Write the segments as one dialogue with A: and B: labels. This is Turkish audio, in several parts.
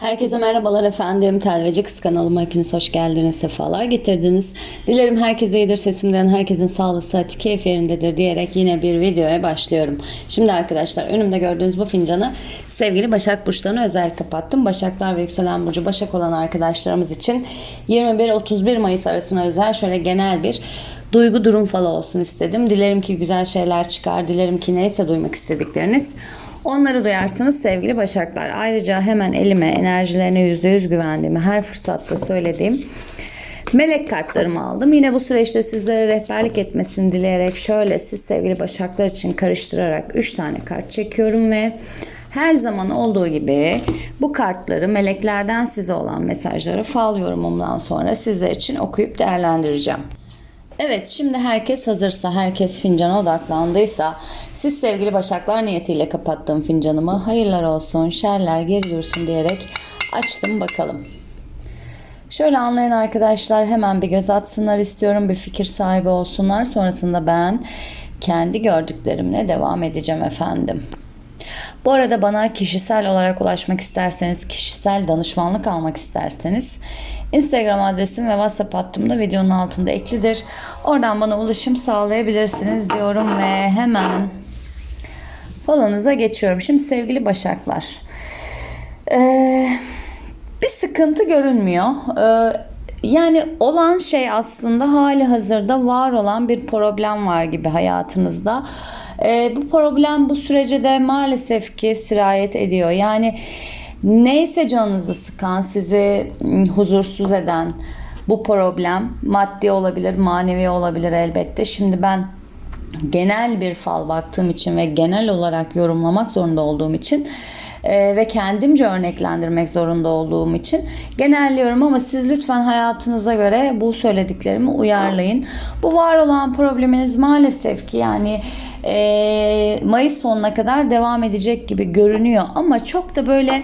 A: Herkese merhabalar efendim. Telveci Kız kanalıma hepiniz hoş geldiniz. Sefalar getirdiniz. Dilerim herkese iyidir. Sesimden herkesin sağlığı, sıhhati, keyif yerindedir diyerek yine bir videoya başlıyorum. Şimdi arkadaşlar önümde gördüğünüz bu fincanı sevgili Başak Burçlarına özel kapattım. Başaklar ve Yükselen Burcu Başak olan arkadaşlarımız için 21-31 Mayıs arasına özel şöyle genel bir duygu durum falı olsun istedim. Dilerim ki güzel şeyler çıkar. Dilerim ki neyse duymak istedikleriniz Onları duyarsınız sevgili Başaklar. Ayrıca hemen elime enerjilerine %100 güvendiğimi her fırsatta söylediğim melek kartlarımı aldım. Yine bu süreçte sizlere rehberlik etmesini dileyerek şöyle siz sevgili Başaklar için karıştırarak 3 tane kart çekiyorum ve her zaman olduğu gibi bu kartları meleklerden size olan mesajları fal yorumumdan sonra sizler için okuyup değerlendireceğim. Evet şimdi herkes hazırsa, herkes fincana odaklandıysa siz sevgili başaklar niyetiyle kapattığım fincanımı hayırlar olsun, şerler geri dursun diyerek açtım bakalım. Şöyle anlayan arkadaşlar hemen bir göz atsınlar istiyorum, bir fikir sahibi olsunlar. Sonrasında ben kendi gördüklerimle devam edeceğim efendim. Bu arada bana kişisel olarak ulaşmak isterseniz, kişisel danışmanlık almak isterseniz Instagram adresim ve WhatsApp hattım da videonun altında eklidir. Oradan bana ulaşım sağlayabilirsiniz diyorum ve hemen falanıza geçiyorum. Şimdi sevgili Başaklar. Ee, bir sıkıntı görünmüyor. Ee, yani olan şey aslında hali hazırda var olan bir problem var gibi hayatınızda. Ee, bu problem bu sürece de maalesef ki sirayet ediyor. Yani neyse canınızı sıkan, sizi ım, huzursuz eden bu problem maddi olabilir, manevi olabilir elbette. Şimdi ben genel bir fal baktığım için ve genel olarak yorumlamak zorunda olduğum için e, ve kendimce örneklendirmek zorunda olduğum için genelliyorum ama siz lütfen hayatınıza göre bu söylediklerimi uyarlayın. Bu var olan probleminiz maalesef ki yani e, Mayıs sonuna kadar devam edecek gibi görünüyor ama çok da böyle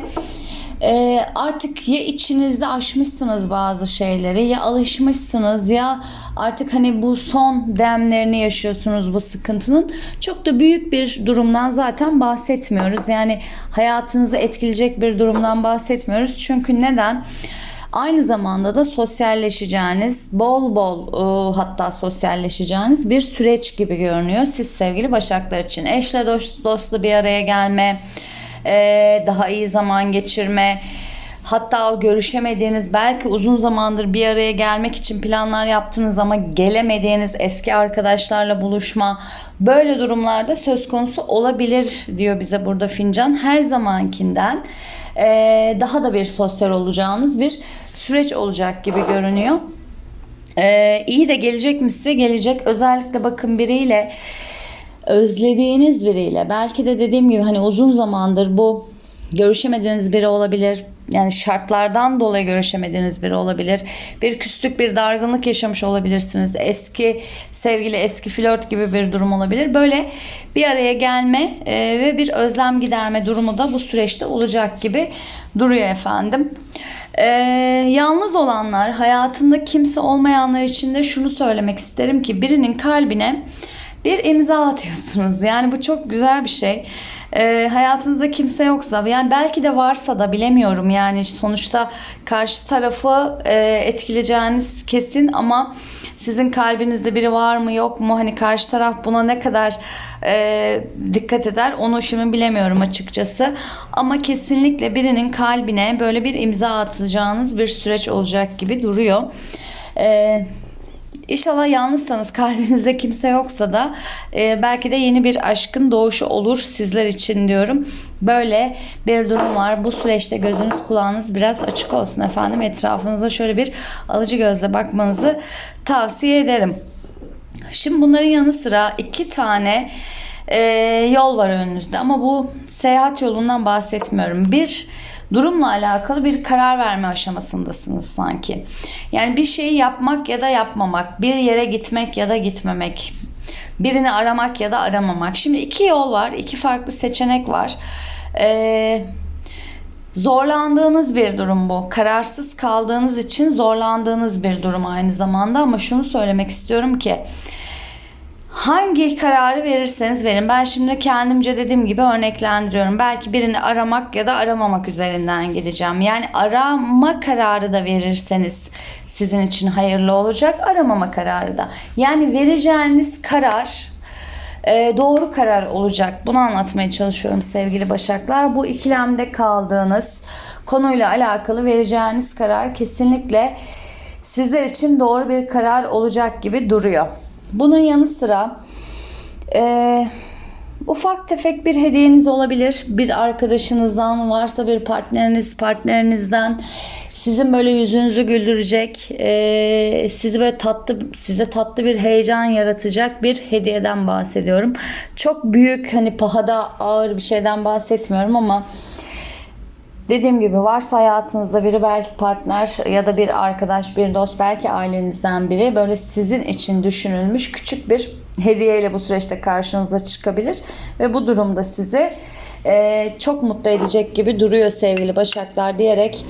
A: e, artık ya içinizde aşmışsınız bazı şeyleri ya alışmışsınız ya artık hani bu son demlerini yaşıyorsunuz bu sıkıntının. Çok da büyük bir durumdan zaten bahsetmiyoruz. Yani hayatınızı etkileyecek bir durumdan bahsetmiyoruz. Çünkü neden? Aynı zamanda da sosyalleşeceğiniz, bol bol e, hatta sosyalleşeceğiniz bir süreç gibi görünüyor. Siz sevgili Başaklar için eşle dost, dostlu bir araya gelme, e, daha iyi zaman geçirme, hatta o görüşemediğiniz belki uzun zamandır bir araya gelmek için planlar yaptınız ama gelemediğiniz eski arkadaşlarla buluşma böyle durumlarda söz konusu olabilir diyor bize burada fincan. Her zamankinden e, daha da bir sosyal olacağınız bir süreç olacak gibi görünüyor. E, iyi de gelecek mi size? Gelecek. Özellikle bakın biriyle özlediğiniz biriyle belki de dediğim gibi hani uzun zamandır bu görüşemediğiniz biri olabilir. Yani şartlardan dolayı görüşemediğiniz biri olabilir. Bir küslük, bir dargınlık yaşamış olabilirsiniz. Eski sevgili, eski flört gibi bir durum olabilir. Böyle bir araya gelme e, ve bir özlem giderme durumu da bu süreçte olacak gibi duruyor efendim. Ee, yalnız olanlar, hayatında kimse olmayanlar için de şunu söylemek isterim ki birinin kalbine bir imza atıyorsunuz. Yani bu çok güzel bir şey. Ee, hayatınızda kimse yoksa yani belki de varsa da bilemiyorum yani sonuçta karşı tarafı e, etkileyeceğiniz kesin ama sizin kalbinizde biri var mı yok mu hani karşı taraf buna ne kadar e, dikkat eder onu şimdi bilemiyorum açıkçası ama kesinlikle birinin kalbine böyle bir imza atacağınız bir süreç olacak gibi duruyor. Eee İnşallah yalnızsanız kalbinizde kimse yoksa da e, belki de yeni bir aşkın doğuşu olur sizler için diyorum. Böyle bir durum var. Bu süreçte gözünüz kulağınız biraz açık olsun efendim. Etrafınıza şöyle bir alıcı gözle bakmanızı tavsiye ederim. Şimdi bunların yanı sıra iki tane e, yol var önünüzde ama bu seyahat yolundan bahsetmiyorum. Bir durumla alakalı bir karar verme aşamasındasınız sanki. Yani bir şeyi yapmak ya da yapmamak, bir yere gitmek ya da gitmemek, birini aramak ya da aramamak. Şimdi iki yol var, iki farklı seçenek var. Ee, zorlandığınız bir durum bu. Kararsız kaldığınız için zorlandığınız bir durum aynı zamanda ama şunu söylemek istiyorum ki Hangi kararı verirseniz verin. Ben şimdi kendimce dediğim gibi örneklendiriyorum. Belki birini aramak ya da aramamak üzerinden gideceğim. Yani arama kararı da verirseniz sizin için hayırlı olacak. Aramama kararı da. Yani vereceğiniz karar e, doğru karar olacak. Bunu anlatmaya çalışıyorum sevgili Başaklar. Bu ikilemde kaldığınız konuyla alakalı vereceğiniz karar kesinlikle sizler için doğru bir karar olacak gibi duruyor. Bunun yanı sıra e, ufak tefek bir hediyeniz olabilir. Bir arkadaşınızdan varsa bir partneriniz partnerinizden sizin böyle yüzünüzü güldürecek, e, sizi böyle tatlı, size tatlı bir heyecan yaratacak bir hediyeden bahsediyorum. Çok büyük hani pahada ağır bir şeyden bahsetmiyorum ama Dediğim gibi varsa hayatınızda biri belki partner ya da bir arkadaş, bir dost, belki ailenizden biri böyle sizin için düşünülmüş küçük bir hediyeyle bu süreçte karşınıza çıkabilir ve bu durumda sizi e, çok mutlu edecek gibi duruyor sevgili Başaklar diyerek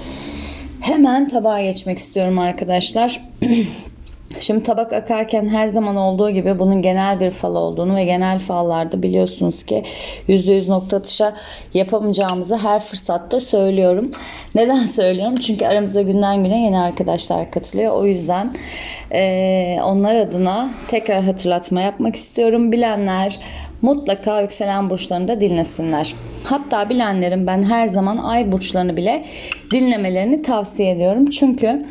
A: hemen tabağa geçmek istiyorum arkadaşlar. Şimdi tabak akarken her zaman olduğu gibi bunun genel bir fal olduğunu ve genel fallarda biliyorsunuz ki %100 nokta atışa yapamayacağımızı her fırsatta söylüyorum. Neden söylüyorum? Çünkü aramızda günden güne yeni arkadaşlar katılıyor. O yüzden e, onlar adına tekrar hatırlatma yapmak istiyorum. Bilenler mutlaka yükselen burçlarını da dinlesinler. Hatta bilenlerin ben her zaman ay burçlarını bile dinlemelerini tavsiye ediyorum. Çünkü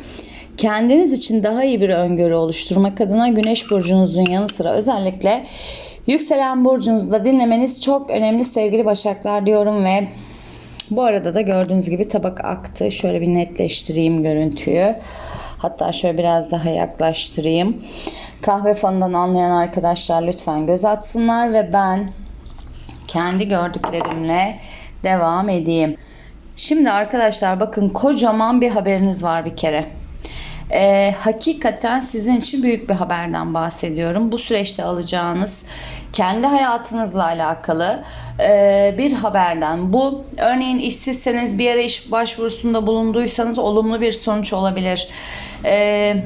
A: kendiniz için daha iyi bir öngörü oluşturmak adına Güneş burcunuzun yanı sıra özellikle yükselen burcunuzda dinlemeniz çok önemli sevgili Başaklar diyorum ve bu arada da gördüğünüz gibi tabak aktı. Şöyle bir netleştireyim görüntüyü. Hatta şöyle biraz daha yaklaştırayım. Kahve fanından anlayan arkadaşlar lütfen göz atsınlar ve ben kendi gördüklerimle devam edeyim. Şimdi arkadaşlar bakın kocaman bir haberiniz var bir kere e, hakikaten sizin için büyük bir haberden bahsediyorum. Bu süreçte alacağınız kendi hayatınızla alakalı e, bir haberden. Bu örneğin işsizseniz bir yere iş başvurusunda bulunduysanız olumlu bir sonuç olabilir. Eee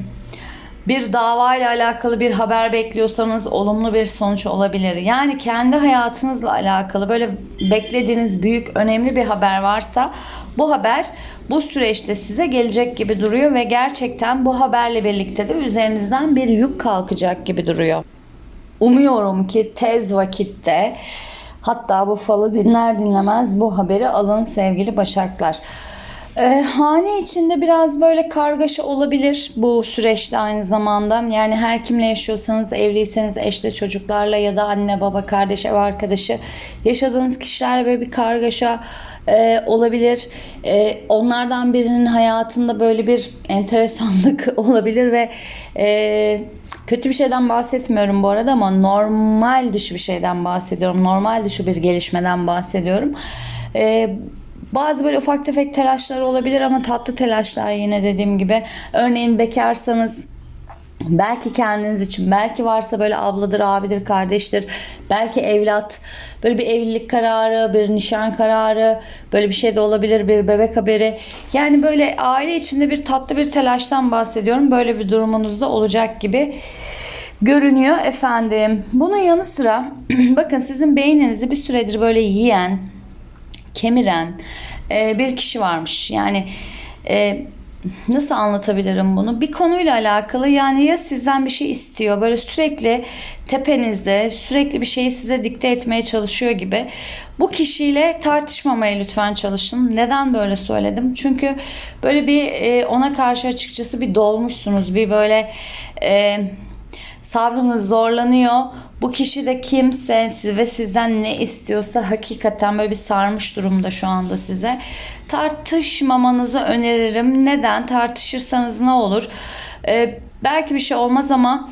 A: bir dava ile alakalı bir haber bekliyorsanız olumlu bir sonuç olabilir. Yani kendi hayatınızla alakalı böyle beklediğiniz büyük önemli bir haber varsa bu haber bu süreçte size gelecek gibi duruyor ve gerçekten bu haberle birlikte de üzerinizden bir yük kalkacak gibi duruyor. Umuyorum ki tez vakitte hatta bu falı dinler dinlemez bu haberi alın sevgili başaklar. E, hane içinde biraz böyle kargaşa olabilir bu süreçte aynı zamanda. Yani her kimle yaşıyorsanız, evliyseniz eşle, çocuklarla ya da anne, baba, kardeş, ev arkadaşı yaşadığınız kişilerle böyle bir kargaşa e, olabilir. E, onlardan birinin hayatında böyle bir enteresanlık olabilir ve e, kötü bir şeyden bahsetmiyorum bu arada ama normal dışı bir şeyden bahsediyorum. Normal dışı bir gelişmeden bahsediyorum. E, bazı böyle ufak tefek telaşlar olabilir ama tatlı telaşlar yine dediğim gibi. Örneğin bekarsanız Belki kendiniz için, belki varsa böyle abladır, abidir, kardeştir, belki evlat, böyle bir evlilik kararı, bir nişan kararı, böyle bir şey de olabilir, bir bebek haberi. Yani böyle aile içinde bir tatlı bir telaştan bahsediyorum. Böyle bir durumunuz da olacak gibi görünüyor efendim. Bunun yanı sıra bakın sizin beyninizi bir süredir böyle yiyen, kemiren e, bir kişi varmış. Yani e, nasıl anlatabilirim bunu? Bir konuyla alakalı yani ya sizden bir şey istiyor böyle sürekli tepenizde sürekli bir şeyi size dikte etmeye çalışıyor gibi. Bu kişiyle tartışmamaya lütfen çalışın. Neden böyle söyledim? Çünkü böyle bir e, ona karşı açıkçası bir dolmuşsunuz. Bir böyle e, sabrınız zorlanıyor. Bu kişi de kimse ve sizden ne istiyorsa hakikaten böyle bir sarmış durumda şu anda size. Tartışmamanızı öneririm. Neden? Tartışırsanız ne olur? Ee, belki bir şey olmaz ama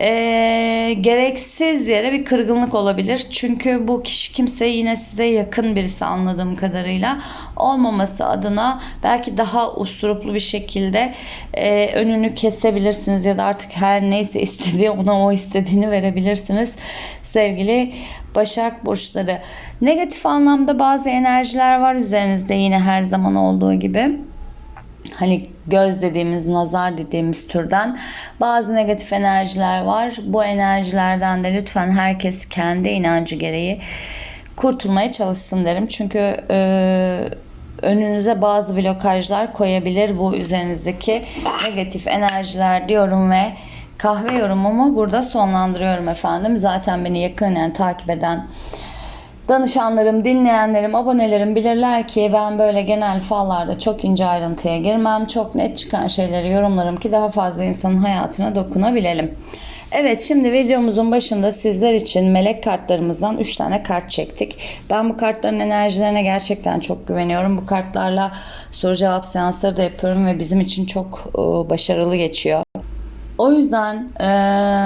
A: e, gereksiz yere bir kırgınlık olabilir. Çünkü bu kişi kimse yine size yakın birisi anladığım kadarıyla olmaması adına belki daha usturuplu bir şekilde e, önünü kesebilirsiniz ya da artık her neyse istediği ona o istediğini verebilirsiniz sevgili Başak burçları. Negatif anlamda bazı enerjiler var üzerinizde yine her zaman olduğu gibi. hani göz dediğimiz, nazar dediğimiz türden bazı negatif enerjiler var. Bu enerjilerden de lütfen herkes kendi inancı gereği kurtulmaya çalışsın derim. Çünkü e, önünüze bazı blokajlar koyabilir bu üzerinizdeki negatif enerjiler diyorum ve kahve yorumumu burada sonlandırıyorum efendim. Zaten beni yakinen takip eden Danışanlarım, dinleyenlerim, abonelerim bilirler ki ben böyle genel fallarda çok ince ayrıntıya girmem. Çok net çıkan şeyleri yorumlarım ki daha fazla insanın hayatına dokunabilelim. Evet şimdi videomuzun başında sizler için melek kartlarımızdan 3 tane kart çektik. Ben bu kartların enerjilerine gerçekten çok güveniyorum. Bu kartlarla soru cevap seansları da yapıyorum ve bizim için çok e, başarılı geçiyor. O yüzden e,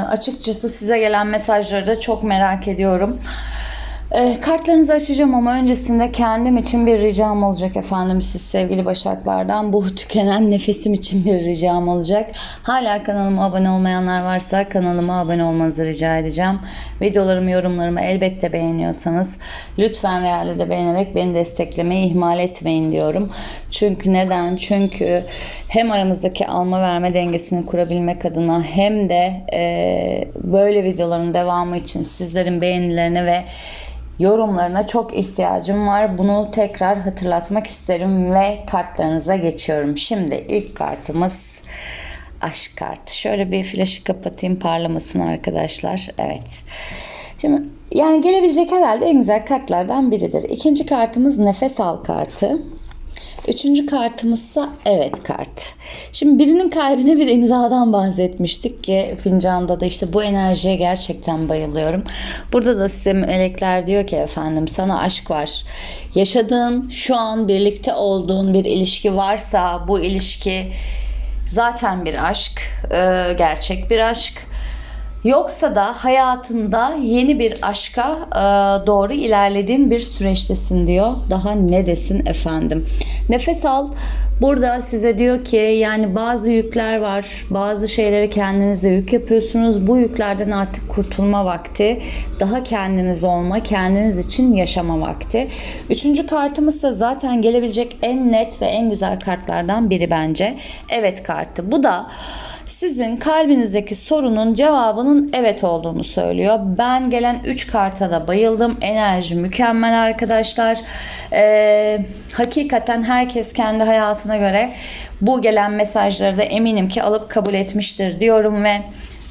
A: açıkçası size gelen mesajları da çok merak ediyorum. E, kartlarınızı açacağım ama öncesinde kendim için bir ricam olacak efendim siz sevgili başaklardan. Bu tükenen nefesim için bir ricam olacak. Hala kanalıma abone olmayanlar varsa kanalıma abone olmanızı rica edeceğim. Videolarımı, yorumlarımı elbette beğeniyorsanız lütfen realde de beğenerek beni desteklemeyi ihmal etmeyin diyorum. Çünkü neden? Çünkü hem aramızdaki alma verme dengesini kurabilmek adına hem de e, böyle videoların devamı için sizlerin beğenilerine ve yorumlarına çok ihtiyacım var. Bunu tekrar hatırlatmak isterim ve kartlarınıza geçiyorum. Şimdi ilk kartımız aşk kartı. Şöyle bir flaşı kapatayım parlamasın arkadaşlar. Evet. Şimdi yani gelebilecek herhalde en güzel kartlardan biridir. İkinci kartımız nefes al kartı. Üçüncü kartımızsa evet kart. Şimdi birinin kalbine bir imzadan bahsetmiştik ki fincanda da işte bu enerjiye gerçekten bayılıyorum. Burada da size melekler diyor ki efendim sana aşk var. Yaşadığın şu an birlikte olduğun bir ilişki varsa bu ilişki zaten bir aşk. Gerçek bir aşk. Yoksa da hayatında yeni bir aşka e, doğru ilerlediğin bir süreçtesin diyor. Daha ne desin efendim. Nefes al. Burada size diyor ki yani bazı yükler var. Bazı şeyleri kendinize yük yapıyorsunuz. Bu yüklerden artık kurtulma vakti. Daha kendiniz olma, kendiniz için yaşama vakti. Üçüncü kartımız da zaten gelebilecek en net ve en güzel kartlardan biri bence. Evet kartı. Bu da sizin kalbinizdeki sorunun cevabının evet olduğunu söylüyor. Ben gelen 3 karta da bayıldım. Enerji mükemmel arkadaşlar. Ee, hakikaten herkes kendi hayatına göre bu gelen mesajları da eminim ki alıp kabul etmiştir diyorum ve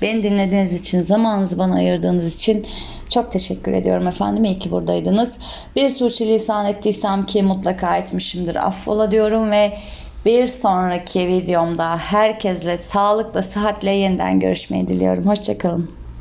A: beni dinlediğiniz için, zamanınızı bana ayırdığınız için çok teşekkür ediyorum efendim. İyi ki buradaydınız. Bir sürçülisan ettiysem ki mutlaka etmişimdir. Affola diyorum ve bir sonraki videomda herkesle sağlıkla, sıhhatle yeniden görüşmeyi diliyorum. Hoşçakalın.